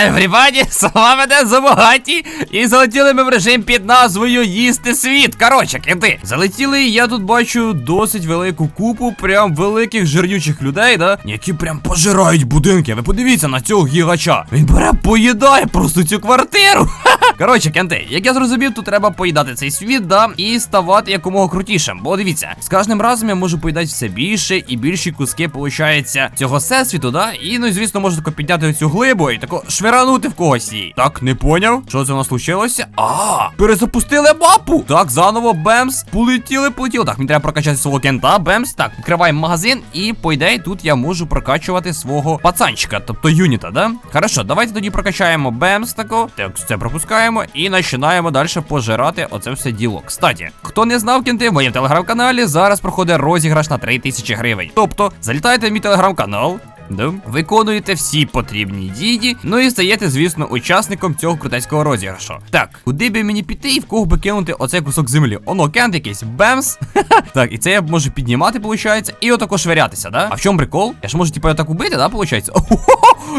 everybody, з вами Ден Забагаті, і залетіли ми в режим під назвою Їсти світ. Коротше, кінти, залетіли, я тут бачу досить велику купу прям великих жирючих людей, да? Які прям пожирають будинки. Ви подивіться на цього гігача. Він бере поїдає просто цю квартиру. Коротше, кенти, як я зрозумів, тут треба поїдати цей світ, да, і ставати якомога крутішим. Бо дивіться, з кожним разом я можу поїдати все більше і більші куски, получається, цього всесвіту, да? І ну звісно, можу тако підняти цю глибу і тако швиранути в когось її. Так, не поняв, що це у нас случилося? А, перезапустили мапу. Так, заново бемс. Полетіли, полетіли. Так, мені треба прокачати свого кента. Бемс. Так, відкриваємо магазин, і по ідеї тут я можу прокачувати свого пацанчика, тобто юніта, да? Хорошо, давайте тоді прокачаємо бемс тако. Так, це пропускаємо і починаємо далі пожирати оце все діло. Кстати, хто не знав кінти, в моєму телеграм-каналі зараз проходить розіграш на 3000 гривень. Тобто, залітайте в мій телеграм-канал. Да. Виконуєте всі потрібні дії, ну і стаєте, звісно, учасником цього крутецького розіграшу. Так, куди би мені піти і в кого би кинути оцей кусок землі? Оно, кент якийсь бемс. так, і це я можу піднімати, виходить, і отако швирятися, да? А в чому прикол? Я ж можу, типу, так убити, да, виходить?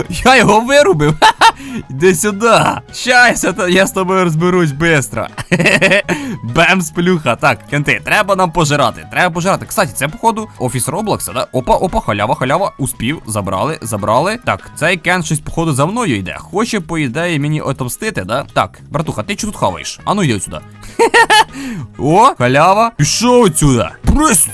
Я його вирубив. Іди сюди. Щас, я, з тобою розберусь бистро. Бемс, плюха. Так, кенти, треба нам пожирати. Треба пожирати. Кстати, це, походу, офіс Роблокса, да? Опа, опа, халява, халява. Успів, забрали, забрали. Так, цей кен щось, походу, за мною йде. Хоче, по ідеї, мені отомстити, да? Так, братуха, ти що тут хаваєш? А ну йди сюди. О, халява. Пішов отсюда.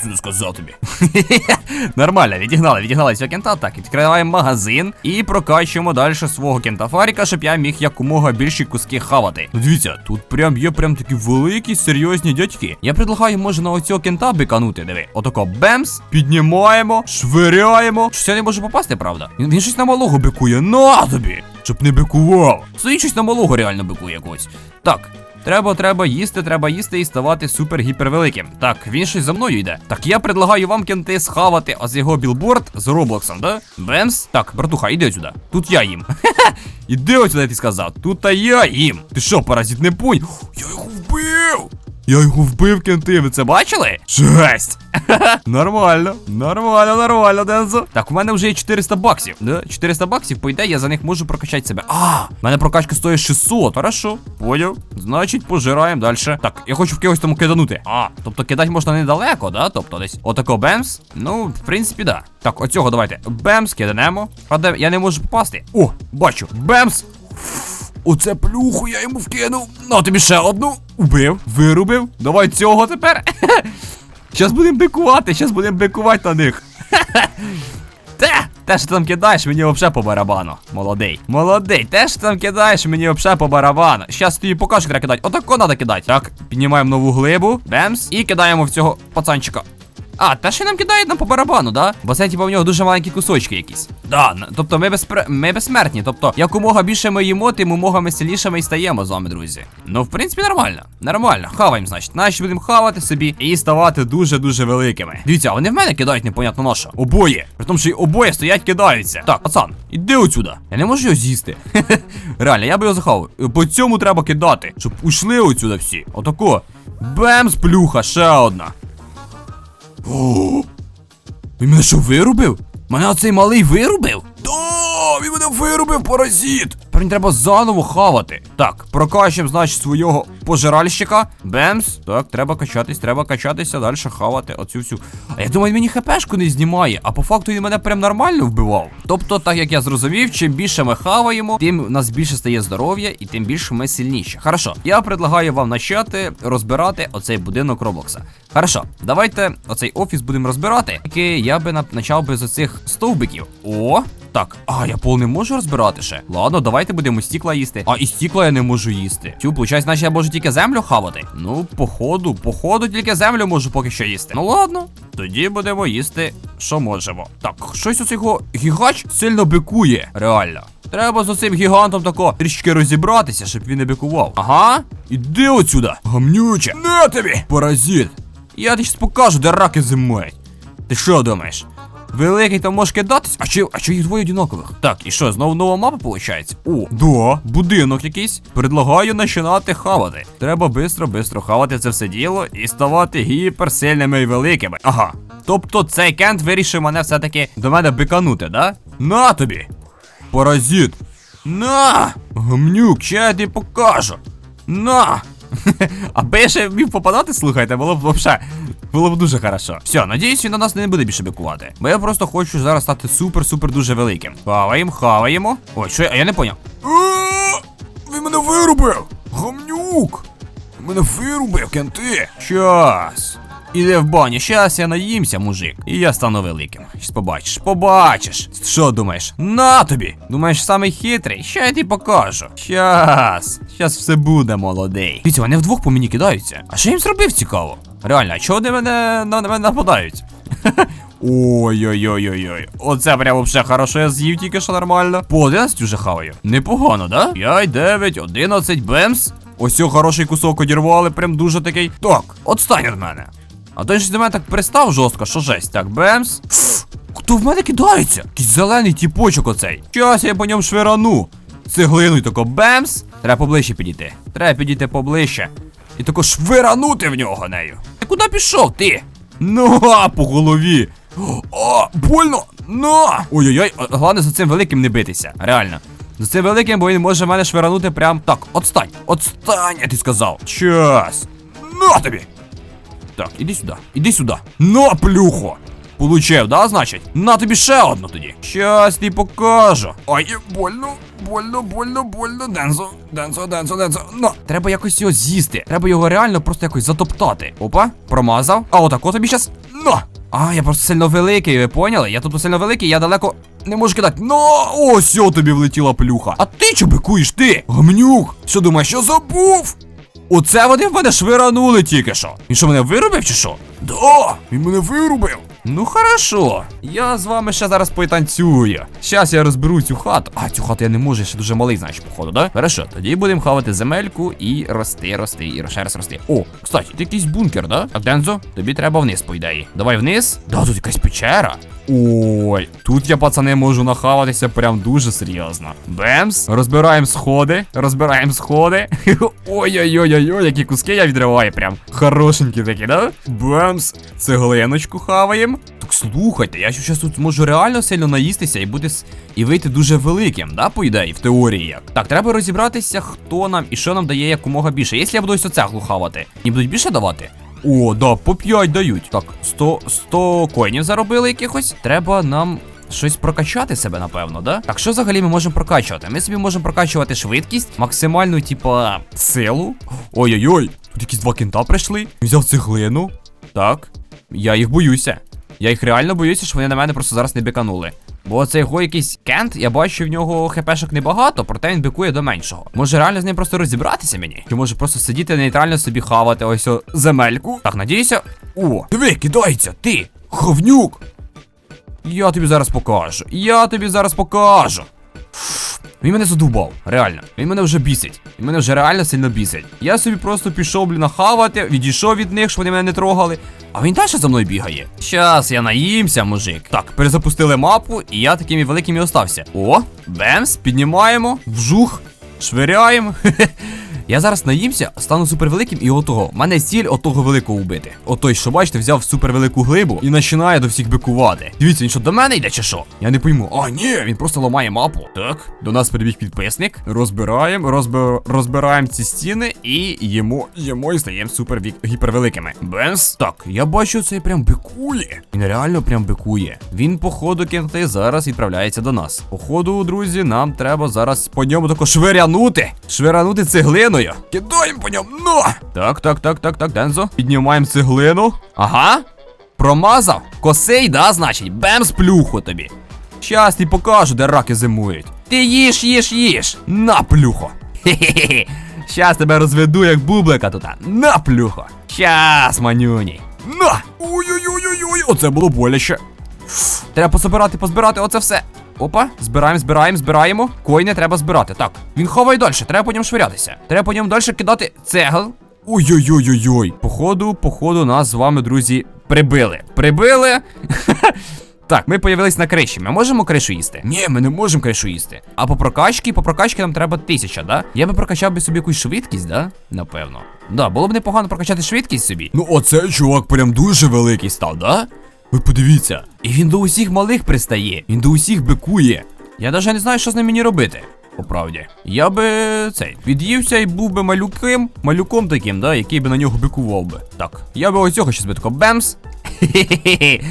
Сюди сказав тобі. Нормально, відігнали, відігнали цього кента. Так, відкриваємо магазин і прокачуємо далі свого кентафаріка, щоб я міг якомога більші куски хавати. Ну дивіться, тут прям є прям такі великі, серйозні дядьки. Я предлагаю, може, на оцього кента биканути, диви. Отако бемс, піднімаємо, швиряємо. Я не можу попасти, правда? Він щось на малого бикує. На тобі! Щоб не бикував. Стоїть щось на малого реально бикує якось. Так, Треба, треба їсти, треба їсти і ставати супер гіпервеликим. Так, він щось за мною йде. Так, я предлагаю вам кенти схавати з його білборд з Роблоксом, да? Бемс? Так, братуха, іди сюди. Тут я їм. Хе-хе. Іди отсюди, сюди, ти сказав. Тут та я їм. Ти що, паразит, не пунь? Я його вбив! Я його вбив, кенти, ви це бачили? Жесть! Нормально, нормально, нормально, Дензо. Так, у мене вже є 400 баксів. 400 баксів, по ідеї, я за них можу прокачати себе. А, в мене прокачка стоїть 600, хорошо. Поняв. Значить, пожираємо далі. Так, я хочу в когось тому киданути. А, тобто кидати можна недалеко, да? Тобто десь отако бемс. Ну, в принципі, да. Так, оцього давайте. Бемс, киданемо. Правда, я не можу попасти. О, бачу. Бемс. Оце плюху я йому вкинув. На тобі ще одну. Убив, вирубив. Давай цього тепер. Щас будемо бикувати, щас будемо бикувати на них. Те, те, що там кидаєш, мені взагалі по барабану. Молодий. Молодий, те, що там кидаєш, мені взагалі по барабану. Щас тобі покажу, як треба кидати. Отако треба кидати. Так, піднімаємо нову глибу. Бемс. І кидаємо в цього пацанчика. А, те, що нам кидають нам по барабану, да? Бо це, типу, в нього дуже маленькі кусочки якісь. Да, тобто ми, безпр... ми безсмертні. Тобто, якомога більше ми їмо, тим умога ми сильнішими і стаємо з вами, друзі. Ну, в принципі, нормально. Нормально. Хаваємо, значить. Значить, будемо хавати собі і ставати дуже-дуже великими. Дивіться, вони в мене кидають непонятно на що. Обоє. При тому, що й обоє стоять, кидаються. Так, пацан, іди отсюда. Я не можу його з'їсти. Реально, я би його захавав. По цьому треба кидати, щоб ушли отсюда всі. Отако. Бемс, плюха, ще одна. О! Він мене що вирубив? Мене оцей малий вирубив? Да, він мене вирубив, паразит! Тепер треба заново хавати. Так, прокачуємо, значить, свого пожиральщика. Бемс. Так, треба качатись, треба качатися, далі хавати оцю всю. А я думаю, він мені хпшку не знімає, а по факту він мене прям нормально вбивав. Тобто, так як я зрозумів, чим більше ми хаваємо, тим у нас більше стає здоров'я і тим більше ми сильніші. Хорошо, я предлагаю вам почати розбирати оцей будинок Роблокса. Хорошо, давайте оцей офіс будемо розбирати. Тільки я би на- почав би з оцих стовбиків. О, так. А, я пол не можу розбирати ще. Ладно, давайте будемо стікла їсти. А і стікла я не можу їсти. Тю, получається, значить я можу тільки землю хавати. Ну, походу, походу, тільки землю можу поки що їсти. Ну ладно, тоді будемо їсти, що можемо. Так, щось оцей його гігач сильно бикує. Реально. Треба з оцим гігантом тако трішки розібратися, щоб він не бикував. Ага, іди отсюда. Гамнюче. На тобі! Паразит. Я тобі покажу, де раки зимують. Ти що думаєш? Великий там може кидатись? А чи, а чи їх двоє одинакових? Так, і що, знову нова мапа виходить? О, да, будинок якийсь. Предлагаю починати хавати. Треба бистро, бистро хавати це все діло і ставати гіперсильними і великими. Ага. Тобто цей кент вирішив мене все-таки до мене биканути, да? На тобі! Паразит! На! Гамнюк, ще я тобі покажу. На! Аби я ще вмів попадати, слухайте, було б вообще. Було б дуже хорошо. Все, надіюсь, він на нас не буде більше бікувати. Бо я просто хочу зараз стати супер-супер дуже великим. Хаваємо, хаваємо. Ой, що я, а я не поняв. Він мене вирубив! Гамнюк! Мене вирубив, кенти! Щас. Іди в баню, щас я наїмся, мужик. І я стану великим. Щас побачиш, побачиш. Що думаєш? На тобі! Думаєш, самий хитрий? Що я тобі покажу? Щас. Щас все буде, молодий. Дивіться, вони вдвох по мені кидаються. А що їм зробив цікаво? Реально, а чого вони мене на, мене нападають? Ой-ой-ой-ой-ой. Оце прям вообще хорошо я з'їв тільки що нормально. По 11 вже хаваю. Непогано, да? 5, 9, 11, бемс. Ось хороший кусок одірвали, прям дуже такий. Так, отстань від мене. А той ж до мене так пристав жорстко, що жесть. Так, бемс. Хто в мене кидається? Якийсь зелений тіпочок оцей. Щас я по ньому швирану. Цеглину тако бемс. Треба поближче підійти. Треба підійти поближче. І тако швиранути в нього нею. Ти куди пішов, ти? Ну, а, по голові. О, больно! На! Ой-ой-ой, головне за цим великим не битися. Реально. За цим великим, бо він може мене швиранути прям. Так, отстань! Отстань, я ти сказав. Час. На тобі! Так, іди сюди, іди сюди. На, плюхо! Получив, да, значить? На тобі ще одну тоді. Щас ти покажу. Ой, больно, больно, больно, больно. Дензо, Дензо, Дензо, Дензо. На. Треба якось його з'їсти. Треба його реально просто якось затоптати. Опа, промазав. А отако тобі щас. На! А, я просто сильно великий, ви поняли? Я тут сильно великий, я далеко не можу кидати. Ну, ось тобі влетіла плюха. А ти чо бикуєш ти? Гамнюк, що думаєш, що забув? Оце вони в мене швиранули тільки що. Він що мене вирубив чи що? Да, він мене вирубив. Ну хорошо. Я з вами ще зараз потанцюю. Щас я розберу цю хату. А, цю хату я не можу, я ще дуже малий, значить, походу, да? Хорошо, тоді будемо хавати земельку і рости, рости, і ще раз рости. О, кстати, ти якийсь бункер, да? Так, Дензо, тобі треба вниз, по ідеї. Давай вниз. Да, тут якась печера. Ой, тут я, пацани, можу нахаватися прям дуже серйозно. Бемс, розбираємо сходи, розбираємо сходи. Ой-ой-ой-ой, які куски я відриваю, прям хорошенькі такі, да? Бемс, цеглиночку хаваємо. Так слухайте, я зараз тут можу реально сильно наїстися і с- і вийти дуже великим, да, по ідеї, в теорії як. Так, треба розібратися, хто нам і що нам дає якомога більше. Якщо я буду ось оце глухавати, мені будуть більше давати? О, да, по 5 дають. Так, 100, 100 коїнів заробили якихось. Треба нам щось прокачати себе, напевно, да? Так, що взагалі ми можемо прокачувати? Ми собі можемо прокачувати швидкість, максимальну, типа, силу. Ой-ой-ой, тут якісь два кінта прийшли. Взяв цеглину. Так. Я їх боюся. Я їх реально боюся, що вони на мене просто зараз не біканули. Бо це його якийсь кент, я бачу в нього хпшок небагато, проте він бікує до меншого. Може реально з ним просто розібратися мені? Чи може просто сидіти нейтрально собі хавати ось о земельку? Так, надіюся. О, диви, кидається, ти! Ховнюк! Я тобі зараз покажу. Я тобі зараз покажу. Він мене задубав, реально. Він мене вже бісить. Він мене вже реально сильно бісить. Я собі просто пішов, блін, хавати, відійшов від них, щоб вони мене не трогали. А він далі за мною бігає. Щас я наїмся, мужик. Так, перезапустили мапу, і я таким і великим і остався. О, бемс, піднімаємо, вжух, швиряємо. Я зараз наїмся, стану супервеликим і отого. Мене ціль отого великого убити. Отой, що бачите, взяв супервелику глибу і починає до всіх бикувати. Дивіться, він що до мене йде чи що? Я не пойму. А, ні, він просто ламає мапу. Так, до нас прибіг підписник. Розбираємо, розбир... розбираємо ці стіни і їмо, їмо і стаємо супер гіпервеликими. Бенс? Так, я бачу, цей прям бикує. Він реально прям бикує. Він, походу, кенти зараз відправляється до нас. Походу, друзі, нам треба зараз по ньому тако швирянути. Швирянути цеглиною. Кидаємо по ньому. Ну! Так, так, так, так, так, Дензо. Піднімаємо цеглину. Ага. Промазав? Косей, да, значить? Бемс плюху тобі. Щас ті покажу, де раки зимують. Ти їж, їж, їж. На плюхо. Хе-хе-хе. Щас тебе розведу, як бублика тут. На плюхо. Щас, манюні. На! Ой-ой-ой-ой-ой, оце було боляче. Треба пособирати, позбирати, оце все. Опа, збираємо, збираємо, збираємо. Койни треба збирати. Так, він ховає далі, треба по ньому швирятися. Треба по ньому далі кидати цегл. Ой-ой-ой-ой-ой. Походу, походу, нас з вами, друзі, прибили. Прибили. Так, ми появились на криші. Ми можемо кришу їсти? Ні, ми не можемо кришу їсти. А по прокачці, по прокачці нам треба тисяча, да? Я би прокачав би собі якусь швидкість, да? Напевно. Да, було б непогано прокачати швидкість собі. Ну, оцей чувак прям дуже великий став, да? Ви подивіться. І він до усіх малих пристає. Він до усіх бикує. Я навіть не знаю, що з ним мені робити. По правді. Я би цей від'ївся і був би малюким, малюком таким, да, який би на нього бикував би. Так, я би оцього щас би тако бемс. Хе-хе-хе.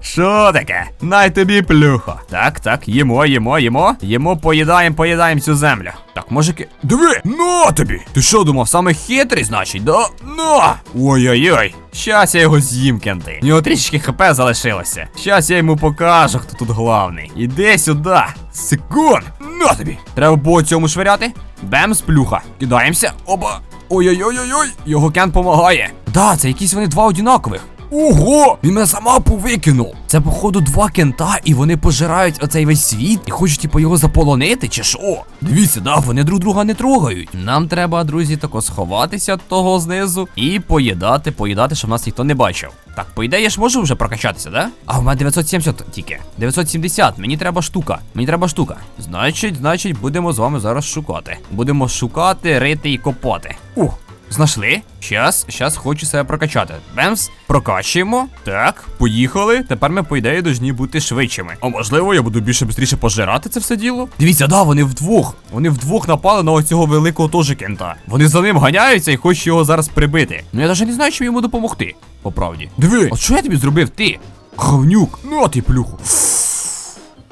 Що таке? Най тобі плюхо. Так, так, їмо, їмо, їмо. Їмо, поїдаємо, поїдаємо цю землю. Так, може ки. Диви! На тобі! Ти що думав, саме хитрий, значить, да? На! Ой-ой-ой. Щас я його з'їм, кенти. У нього трішки хп залишилося. Щас я йому покажу, хто тут главний. Іди сюди. Секунд! На тобі! Треба було цьому швиряти. Бемс, плюха. Кидаємося. Оба. Ой-ой-ой-ой-ой. Його кент помагає. Да, це якісь вони два одинакових. Ого! Він мене сама повикинув. Це, походу, два кента, і вони пожирають оцей весь світ і хочуть, типу, його заполонити, чи що? Дивіться, да, вони друг друга не трогають. Нам треба, друзі, тако сховатися того знизу і поїдати, поїдати, щоб нас ніхто не бачив. Так, по ідеї, я ж можу вже прокачатися, да? А в мене 970 тільки. 970, мені треба штука. Мені треба штука. Значить, значить, будемо з вами зараз шукати. Будемо шукати, рити і копати. Ух. Знайшли. Щас, щас хочу себе прокачати. Бемс, прокачуємо. Так, поїхали. Тепер ми, по ідеї, должні бути швидшими. А можливо, я буду більше швидше пожирати це все діло. Дивіться, да, вони вдвох. Вони вдвох напали на оцього великого теж кента. Вони за ним ганяються і хочуть його зараз прибити. Ну я навіть не знаю, чим йому допомогти. По правді. Диви, от що я тобі зробив, ти? Говнюк, ну а ти плюху.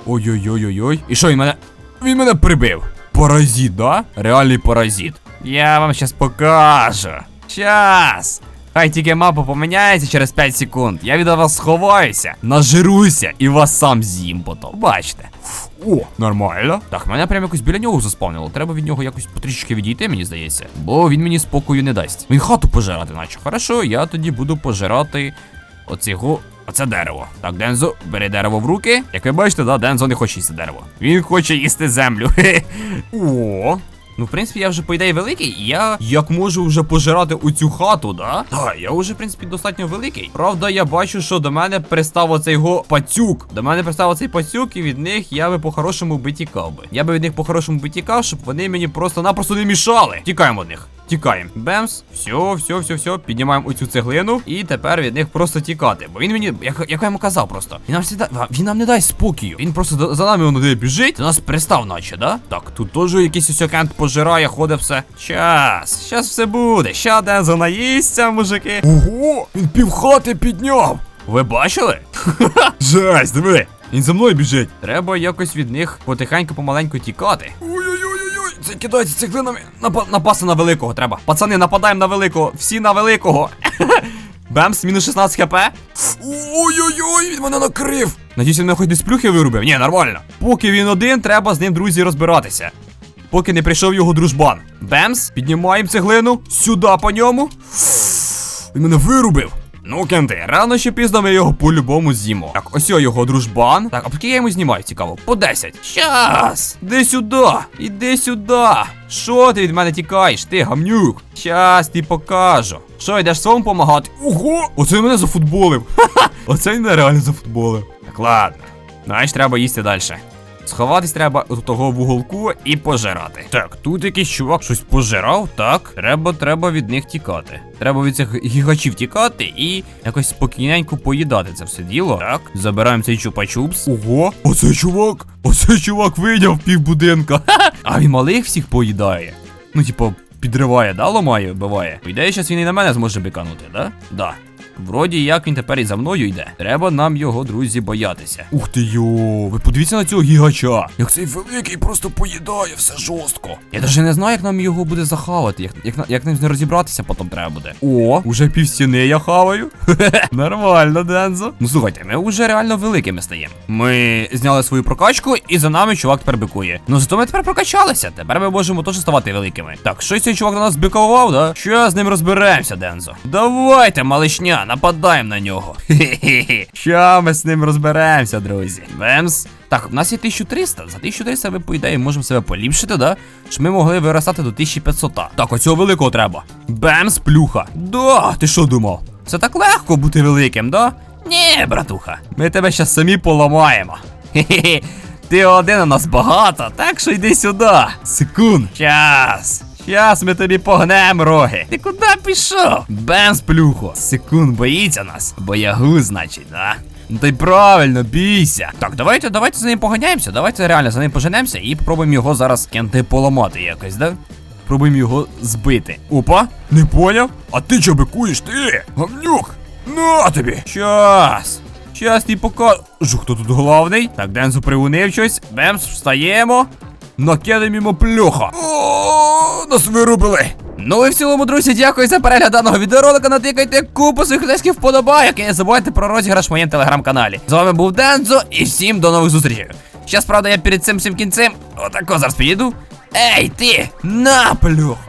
Ой-ой-ой-ой-ой. І що він мене. Він мене прибив. Паразит, да? Реальний паразит. Я вам щас покажу. Щас. Хай тільки мапа поміняється через 5 секунд. Я від вас сховаюся, нажируся і вас сам з'їм потім. Бачите. О, нормально. Так, мене прямо якось біля нього заспавнило. Треба від нього якось потрішки відійти, мені здається. Бо він мені спокою не дасть. Він хату пожирати, наче. Хорошо, я тоді буду пожирати оцього. Оце дерево. Так, Дензо, бери дерево в руки. Як ви бачите, да, Дензо не хоче їсти дерево. Він хоче їсти землю. О. Ну, в принципі, я вже по ідеї великий, і я як можу вже пожирати оцю хату, да? Так, я вже, в принципі, достатньо великий. Правда, я бачу, що до мене пристав оцей його пацюк. До мене пристав оцей пацюк, і від них я би по-хорошому би тікав би. Я би від них по-хорошому би тікав, щоб вони мені просто-напросто не мішали. Тікаємо від них. Тікаємо. Бемс. Все, все, все, все. Піднімаємо оцю цеглину. І тепер від них просто тікати. Бо він мені, як, як я йому казав просто. Він нам всегда, він нам не дасть спокою. Він просто за нами воно де біжить. До нас пристав, наче, да? Так, тут теж якийсь ось кент пожирає, ходить все. Щас, щас все буде. Ща Дензо наїсться, мужики. Ого! Він півхати підняв. Ви бачили? Жесть, диви. Він за мною біжить. Треба якось від них потихеньку помаленьку тікати. Ой-ой-ой-ой, це кидається цеглинами. Напа- напасти на великого треба. Пацани, нападаємо на великого. Всі на великого. Бемс, мінус 16 хп. Ой-ой-ой, він мене накрив. Надіюсь, він мене хоч без плюхи вирубив. Ні, нормально. Поки він один, треба з ним, друзі, розбиратися. Поки не прийшов його дружбан. Бемс, піднімаємо цеглину. Сюди по ньому. Він мене вирубив. Ну, кенти, рано чи пізно ми його по-любому з'їмо. Так, ось його дружбан. Так, а поки я йому знімаю, цікаво. По 10. Щас! Іди сюди! Іди сюди! Що ти від мене тікаєш? Ти гамнюк? Щас ти покажу. Що, йдеш своєму помагати? Ого! Оце мене зафутболив. Ха-ха! Оце він реально зафутболив. Так, ладно. Знаєш, треба їсти далі. Сховатись треба у того в уголку і пожирати. Так, тут якийсь чувак щось пожирав, так. Треба, треба від них тікати. Треба від цих гігачів тікати і якось спокійненько поїдати це все діло. Так, забираємо цей чупа-чупс. Ого, оцей чувак! Оцей чувак вийняв півбудинка. Ха-ха! А він малих всіх поїдає. Ну, типу, підриває, да, ламає, вбиває. По ідеї, зараз він і на мене зможе биканути, да? Да. Вроді як він тепер і за мною йде. Треба нам його, друзі, боятися. Ух ти йо, ви подивіться на цього гігача. Як цей великий просто поїдає все жорстко. Я навіть не знаю, як нам його буде захавати, як, як, як ним з ним розібратися потім треба буде. О, уже пів стіни я хаваю. Нормально, Дензо. Ну слухайте, ми вже реально великими стаємо. Ми зняли свою прокачку, і за нами чувак тепер бикує. Ну зато ми тепер прокачалися. Тепер ми можемо теж ставати великими. Так, щось цей чувак на нас бикував, да? Що з ним розберемося, Дензо? Давайте, малишня, нападаємо на нього. Хе-хе-хе. Що ми з ним розберемося, друзі? Бемс. Так, в нас є 1300. За 1300 ми, по ідеї, можемо себе поліпшити, да? Щоб ми могли виростати до 1500. Так, оцього великого треба. Бемс, плюха. Да, ти що думав? Це так легко бути великим, да? Ні, братуха. Ми тебе щас самі поламаємо. Хе-хе-хе. Ти один у нас багато, так що йди сюди. Секунд. Щас. Щас ми тобі погнем роги. Ти куди пішов? Бемс, плюхо. Секунд боїться нас. Боягуз, значить, да? Ну й правильно, бійся. Так, давайте, давайте за ним поганяємося, давайте реально за ним поженемося і спробуємо його зараз кенти поламати якось, да? Пробуємо його збити. Опа, не поняв? А ти чого бикуєш, ти? Гавнюк! На тобі! Щас! Щас ти покажу. Хто тут головний? Так, Дензу привунив щось. Бемс, встаємо. Накидаємо йому плюха. О, нас вирубили. Ну і в цілому, друзі, дякую за перегляд даного відеоролика. Натикайте купу своїх лесків вподобайок і не забувайте про розіграш в моєму телеграм-каналі. З вами був Дензо і всім до нових зустрічей. Щас, правда, я перед цим всім кінцем. Отако зараз підійду. Ей, ти! На, плюха!